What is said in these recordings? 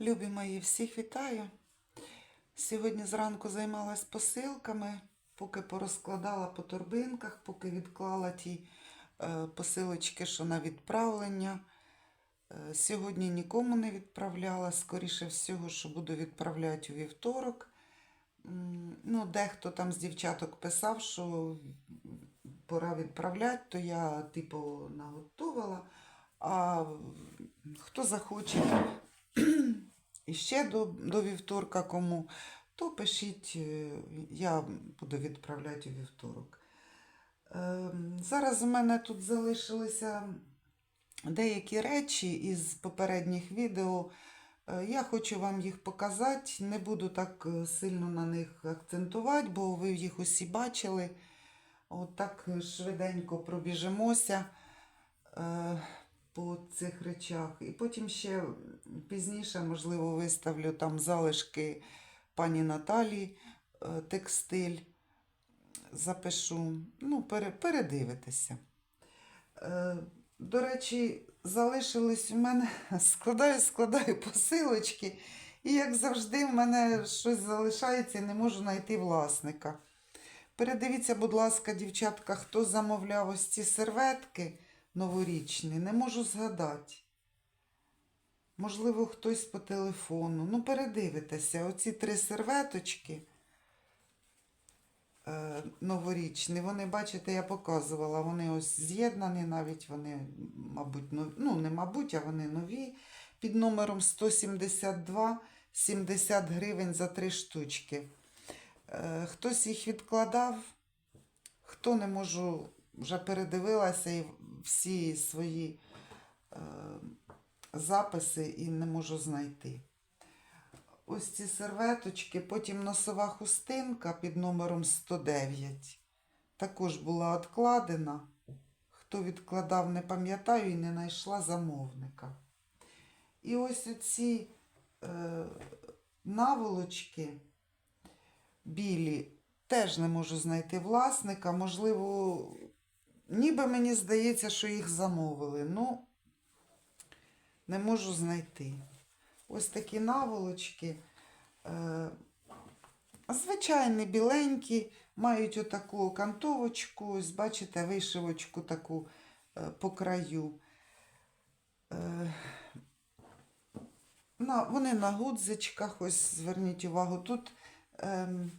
Любі мої, всіх вітаю. Сьогодні зранку займалась посилками, поки порозкладала по торбинках, поки відклала ті е, посилочки, що на відправлення. Е, сьогодні нікому не відправляла, скоріше всього, що буду відправляти у вівторок. Ну, дехто там з дівчаток писав, що пора відправляти, то я, типу, наготувала. А хто захоче і ще до, до вівторка кому, то пишіть, е, я буду відправляти у вівторок. Ем, Зараз у мене тут залишилися деякі речі із попередніх відео. Е, Я хочу вам їх показати. Не буду так е, сильно на них акцентувати, бо ви їх усі бачили. От так швиденько пробіжимося по цих речах. І потім ще пізніше, можливо, виставлю там залишки пані Наталі, е, текстиль. Запишу. Ну, передивитися. Е, до речі, залишились у мене, складаю, складаю посилочки, і, як завжди, в мене щось залишається і не можу знайти власника. Передивіться, будь ласка, дівчатка, хто замовляв ось ці серветки новорічні, не можу згадати. Можливо, хтось по телефону. Ну, передивитеся, оці три серветочки е, новорічні, вони, бачите, я показувала, вони ось з'єднані навіть, вони, мабуть, нові, ну, не мабуть, а вони нові. Під номером 172 70 гривень за три штучки. Е, Хтось їх відкладав, хто не можу, вже передивилася і всі свої е, записи і не можу знайти. Ось ці серветочки, потім носова хустинка під номером 109. Також була відкладена. Хто відкладав, не пам'ятаю і не знайшла замовника. І ось оці е, наволочки білі, теж не можу знайти власника. Можливо, ніби мені здається, що їх замовили. Ну, не можу знайти. Ось такі наволочки. Е, звичайні біленькі, мають отаку окантовочку, ось бачите, вишивочку таку е, по краю. Е, вони на гудзичках, ось зверніть увагу, тут ем,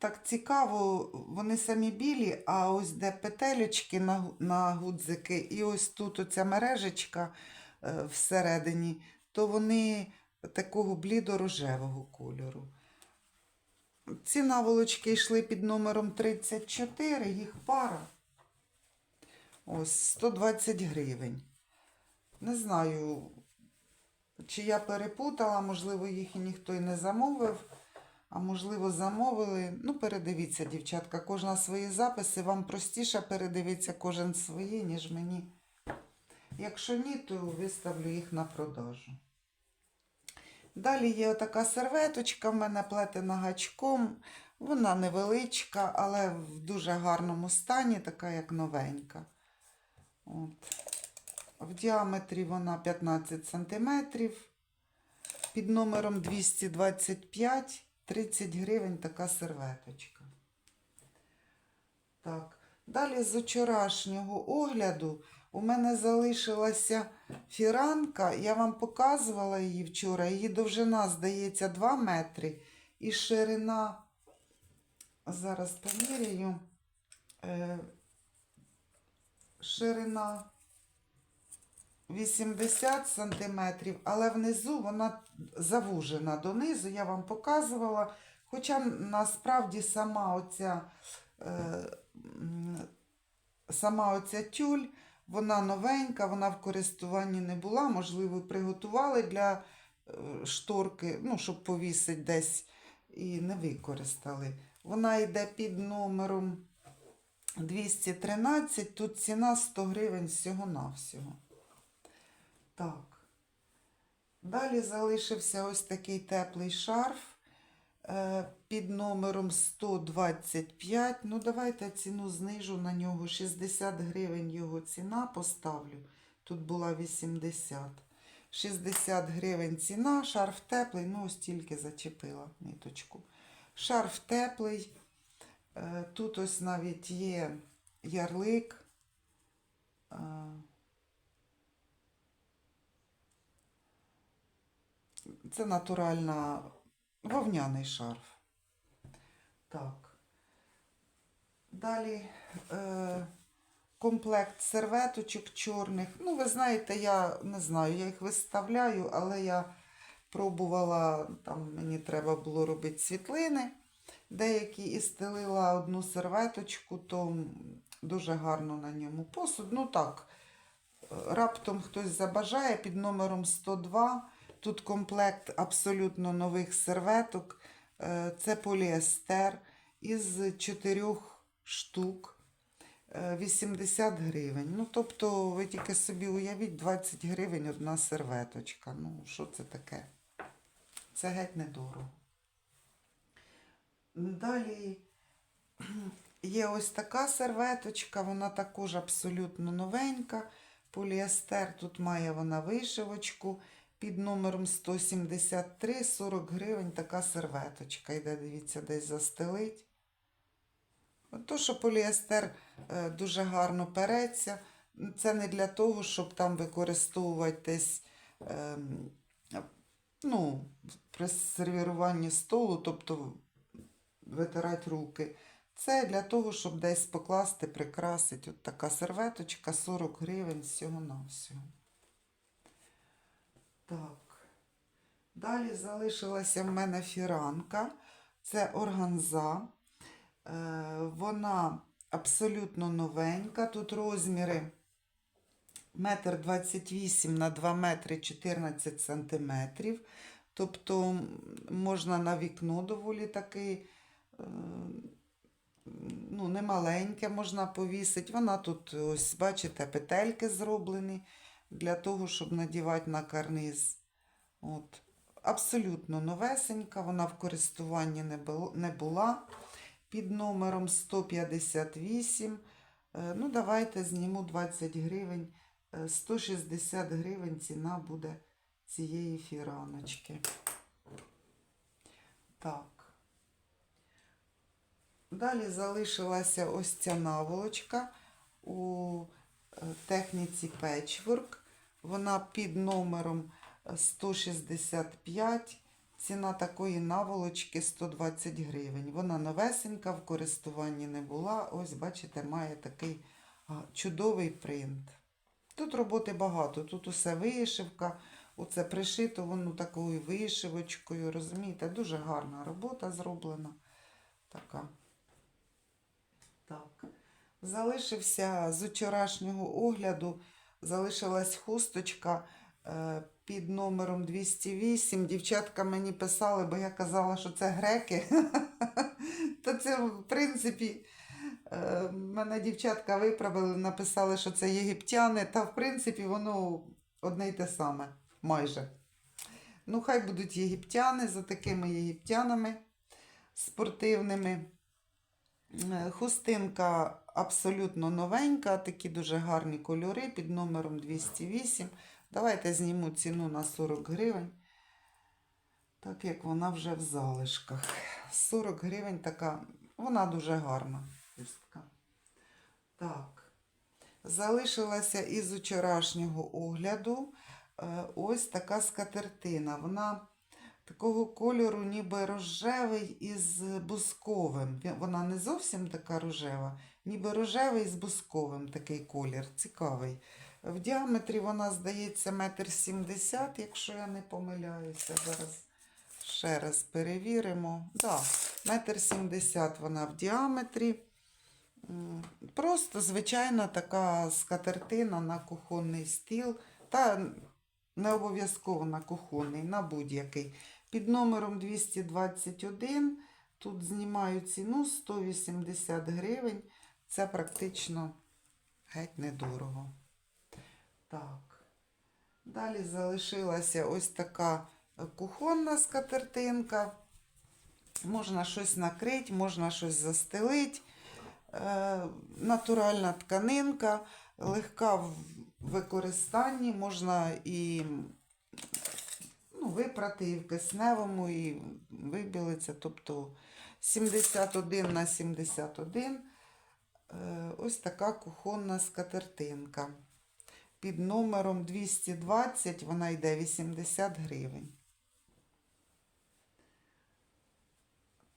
так цікаво, вони самі білі, а ось де петелечки на, на гудзики, і ось тут оця мережечка е, всередині, то вони такого блідо-рожевого кольору. Ці наволочки йшли під номером 34, їх пара. Ось 120 гривень. Не знаю, чи я перепутала, можливо, їх ніхто і не замовив, а можливо, замовили. Ну, передивіться, дівчатка, кожна свої записи. Вам простіше передивитися кожен свої, ніж мені. Якщо ні, то виставлю їх на продажу. Далі є отака серветочка в мене плетена гачком. Вона невеличка, але в дуже гарному стані, така як новенька. От. В діаметрі вона 15 см. Під номером 225 30 гривень така серветочка. Так. Далі з вчорашнього огляду у мене залишилася фіранка. Я вам показувала її вчора. Її довжина, здається, 2 метри. І ширина, зараз поміряю, е, ширина 80 сантиметрів, але внизу вона завужена донизу, я вам показувала. Хоча насправді сама оця, е, сама оця тюль, вона новенька, вона в користуванні не була. Можливо, приготували для е, шторки, ну, щоб повісити десь і не використали. Вона йде під номером 213, тут ціна 100 гривень всього-навсього. Так. Далі залишився ось такий теплий шарф е, під номером 125. Ну, давайте ціну знижу на нього. 60 гривень його ціна поставлю. Тут була 80. 60 гривень ціна, шарф теплий, ну ось тільки зачепила ниточку. Шарф теплий. Е, Тут ось навіть є ярлик. Це натуральна вовняний шарф. Так. Далі е, комплект серветочок чорних. Ну, ви знаєте, я не знаю, я їх виставляю, але я пробувала, там мені треба було робити світлини. Деякі і стелила одну серветочку, то дуже гарно на ньому посуд. Ну так, е, раптом хтось забажає під номером 102. Тут комплект абсолютно нових серветок. Е, Це поліестер із чотирьох штук. Е, 80 гривень. Ну, тобто, ви тільки собі уявіть, 20 гривень одна серветочка. Ну, що це таке? Це геть недорого. Далі є ось така серветочка, вона також абсолютно новенька. Поліестер, тут має вона вишивочку під номером 173, 40 гривень така серветочка. Йде, дивіться, десь застелить. То, що поліестер е, дуже гарно переться, це не для того, щоб там використовувати десь ем, ну, при сервіруванні столу, тобто витирати руки. Це для того, щоб десь покласти, прикрасити. От така серветочка 40 гривень всього на всього. Так. Далі залишилася в мене фіранка. Це органза. Е, Вона абсолютно новенька. Тут розміри метр 28 на 2 метри 14 сантиметрів. Тобто можна на вікно доволі таки е, ну, немаленьке можна повісити. Вона тут, ось, бачите, петельки зроблені для того, щоб надівати на карниз. От. Абсолютно новесенька, вона в користуванні не була. Під номером 158. Е, Ну, давайте зніму 20 гривень. Е, 160 гривень ціна буде цієї фіраночки. Так. Далі залишилася ось ця наволочка у е, техніці Patchwork. Вона під номером е, 165. Ціна такої наволочки 120 гривень. Вона новесенька, в користуванні не була. Ось, бачите, має такий чудовий принт. Тут роботи багато, тут усе вишивка, оце пришито воно такою вишивочкою, розумієте, дуже гарна робота зроблена. Така. Так. Залишився з вчорашнього огляду, залишилась хусточка е, під номером 208. Дівчатка мені писали, бо я казала, що це греки. То це, в принципі, е, мене дівчатка виправили, написали, що це єгиптяни, та в принципі воно одне й те саме, майже. Ну, хай будуть єгиптяни за такими єгиптянами спортивними. Е, Хустинка абсолютно новенька, такі дуже гарні кольори під номером 208. Давайте зніму ціну на 40 гривень, так як вона вже в залишках. 40 гривень така, вона дуже гарна. Так. Залишилася із вчорашнього огляду е, ось така скатертина. Вона такого кольору, ніби рожевий із бусковим. Вона не зовсім така рожева, ніби рожевий з бусковим такий колір, цікавий. В діаметрі вона, здається, метр сімдесят, якщо я не помиляюся. Зараз ще раз перевіримо. Да, метр сімдесят вона в діаметрі. Просто звичайна така скатертина на кухонний стіл. Та не обов'язково на кухонний, на будь-який. Під номером 221 тут знімаю ціну 180 гривень. Це практично геть недорого. Так. Далі залишилася ось така кухонна скатертинка. Можна щось накрити, можна щось застелити. Е, натуральна тканинка, легка в використанні, можна і пропрати і в кисневому, і вибілиться. Тобто 71 на 71. Е, Ось така кухонна скатертинка. Під номером 220 вона йде 80 гривень.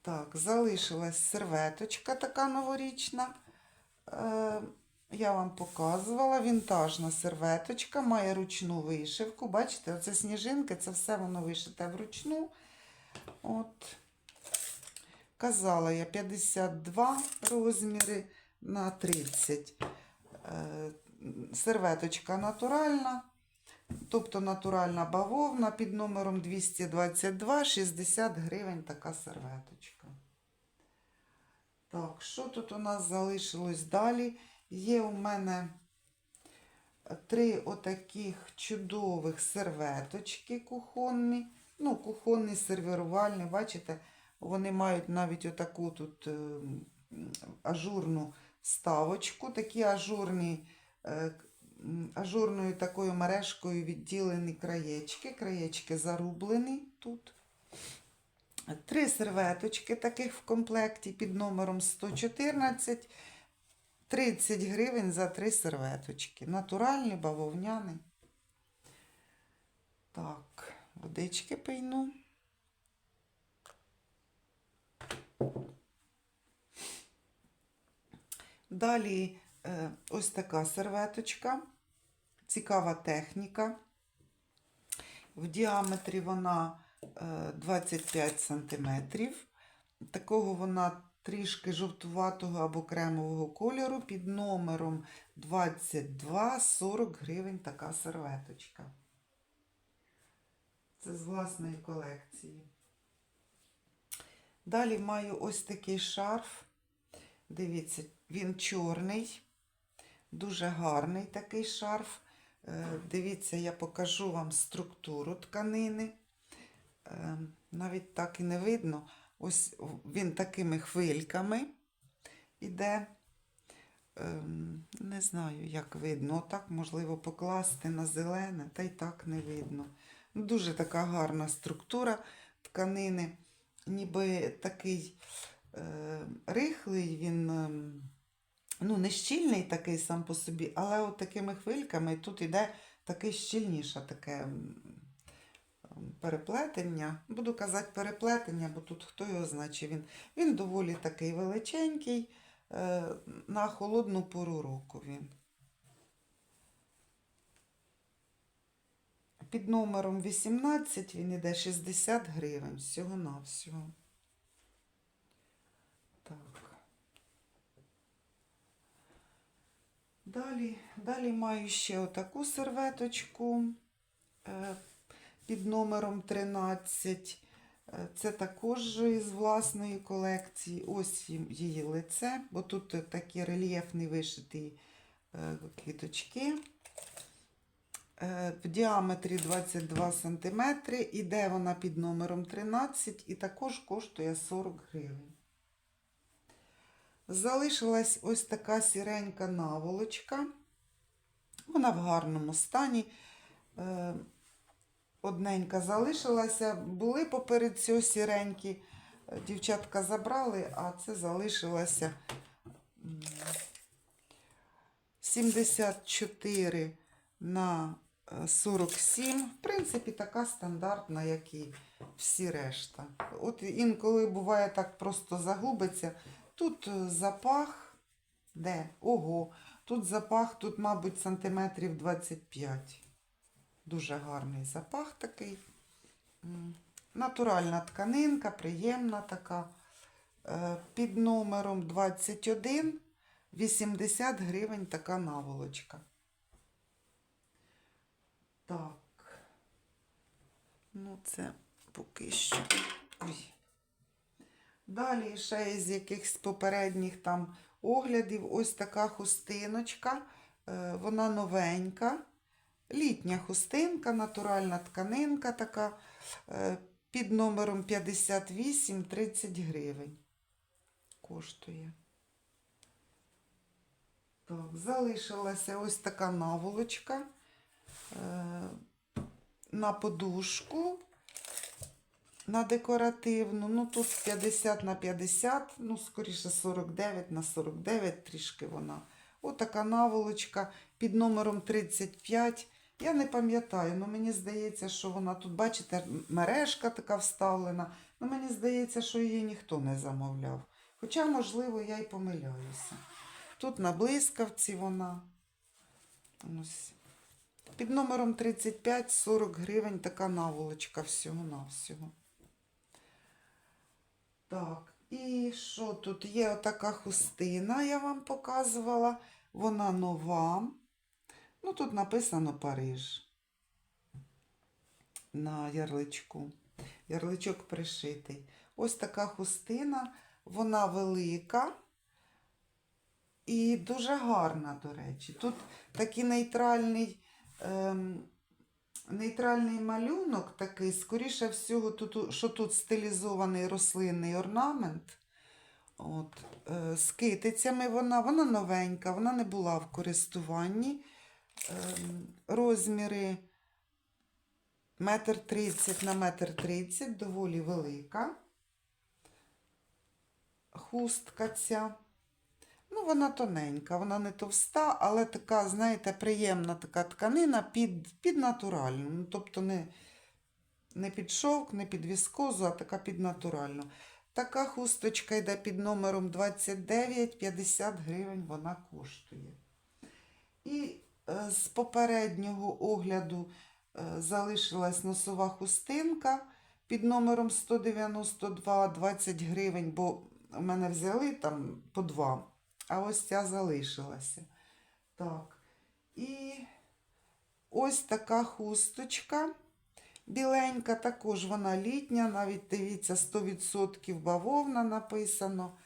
Так, залишилась серветочка така новорічна. Е, я вам показувала. Вінтажна серветочка, має ручну вишивку. Бачите, оце сніжинки, це все воно вишите вручну. От. Казала я 52 розміри на 30. Е, серветочка натуральна, тобто натуральна бавовна під номером 222, 60 гривень така серветочка. Так, що тут у нас залишилось далі? Є у мене три отаких чудових серветочки кухонні. Ну, кухонні, сервірувальні, бачите, вони мають навіть отаку тут е, ажурну вставочку, такі ажурні, е, ажурною такою мережкою відділені краєчки. Краєчки зарублені тут. Три серветочки таких в комплекті під номером 114. 30 гривень за три серветочки. Натуральні, бавовняні. Так, водички пийну. Далі е, ось така серветочка. Цікава техніка. В діаметрі вона е, 25 см. Такого вона трішки жовтуватого або кремового кольору під номером 22 40 гривень така серветочка. Це з власної колекції. Далі маю ось такий шарф. Дивіться, він чорний, дуже гарний такий шарф. Е, Дивіться, я покажу вам структуру тканини. Е, Навіть так і не видно. Ось він такими хвильками іде. Ем, Не знаю, як видно. Отак можливо покласти на зелене, та й так не видно. Ну, Дуже така гарна структура тканини, ніби такий е, рихлий, він ем, ну, не щільний такий сам по собі, але от такими хвильками тут іде таке щільніше таке м, м, переплетення. Буду казати переплетення, бо тут хто його значить. Він, він доволі такий величенький, е, на холодну пору року він. Під номером 18 він іде 60 гривень всього-навсього. Так. Далі, далі маю ще отаку серветочку е, під номером 13. Е, Це також із власної колекції.Ось їм- її лице, бо тут такі рельєфні вишиті е, квіточки. В діаметрі 22 см. Іде вона під номером 13 і також коштує 40 гривень. Залишилась ось така сіренька наволочка. Вона в гарному стані. Е, Одненька залишилася. Були поперед цього сіренькі. Е, Дівчатка забрали, а це залишилося 74 на е, 47. В принципі, така стандартна, як і всі решта. От інколи буває так просто загубиться. Тут е, запах, де? Ого, тут запах, тут, мабуть, сантиметрів 25. Дуже гарний запах такий. Натуральна тканинка, приємна така. Е, Під номером 21 80 гривень така наволочка. Так. Ну, це поки що. Ой. Далі ще із якихось попередніх там оглядів ось така хустиночка. Е, Вона новенька. Літня хустинка, натуральна тканинка така. е, Під номером 58 30 гривень. Коштує. Так, залишилася ось така наволочка е, на подушку. На декоративну. Ну, тут 50 на 50, ну, скоріше 49 на 49 трішки вона. Отака наволочка під номером 35. Я не пам'ятаю, але мені здається, що вона тут, бачите, мережка така вставлена. Ну, мені здається, що її ніхто не замовляв. Хоча, можливо, я й помиляюся. Тут на блискавці вона. Ось. Під номером 35 40 гривень така наволочка всього-навсього. Так, і що тут є отака хустина, я вам показувала. Вона нова. Ну, тут написано Париж. На ярличку. Ярличок пришитий. Ось така хустина, вона велика і дуже гарна, до речі. Тут такий нейтральний, ем, нейтральний малюнок, такий, скоріше всього, тут, що тут стилізований рослинний орнамент. От, е, з китицями вона, вона новенька, вона не була в користуванні. Ем, розміри метр тридцять на метр тридцять, доволі велика. Хустка ця. Ну, вона тоненька, вона не товста, але така, знаєте, приємна така тканина під, під натуральну. Ну, тобто не, не під шовк, не під віскозу, а така під натуральну. Така хусточка йде під номером 29, 50 гривень вона коштує. І е, з попереднього огляду е, залишилась носова хустинка під номером 192, 20 гривень, бо в мене взяли там по два, а ось ця залишилася. Так. І ось така хусточка. Біленька, також вона літня, навіть дивіться, 100% бавовна написано.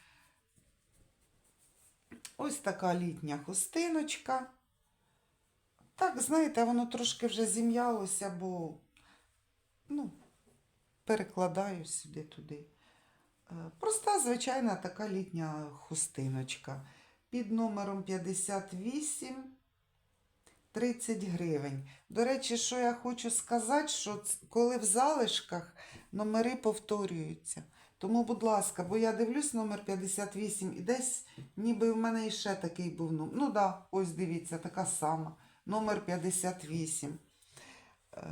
Ось така літня хустиночка. Так, знаєте, воно трошки вже зім'ялося, бо ну, перекладаю сюди туди. Е, Проста, звичайна така літня хустиночка. Під номером 58 30 гривень. До речі, що я хочу сказати, що коли в залишках номери повторюються. Тому, будь ласка, бо я дивлюсь номер 58 і десь ніби в мене іще такий був. Ну, ну да, ось дивіться, така сама. Номер 58. Е,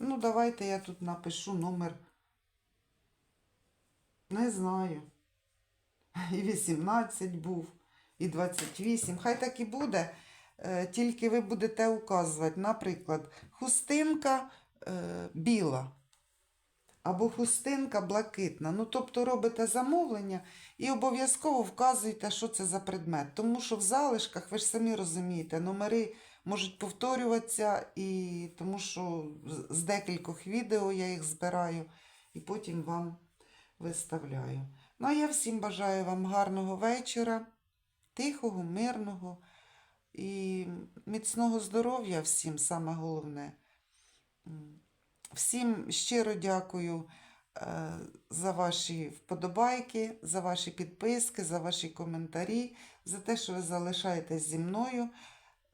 ну, давайте я тут напишу номер. Не знаю. І 18 був, і 28. Хай так і буде. Е, Тільки ви будете указувати, наприклад, хустинка е, біла або хустинка блакитна. Ну, тобто робите замовлення і обов'язково вказуйте, що це за предмет. Тому що в залишках, ви ж самі розумієте, номери можуть повторюватися, і тому що з декількох відео я їх збираю і потім вам виставляю. Ну, а я всім бажаю вам гарного вечора, тихого, мирного. І міцного здоров'я всім саме головне. Всім щиро дякую е, за ваші вподобайки, за ваші підписки, за ваші коментарі, за те, що ви залишаєтесь зі мною.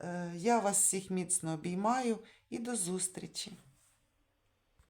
Е, Я вас всіх міцно обіймаю і до зустрічі!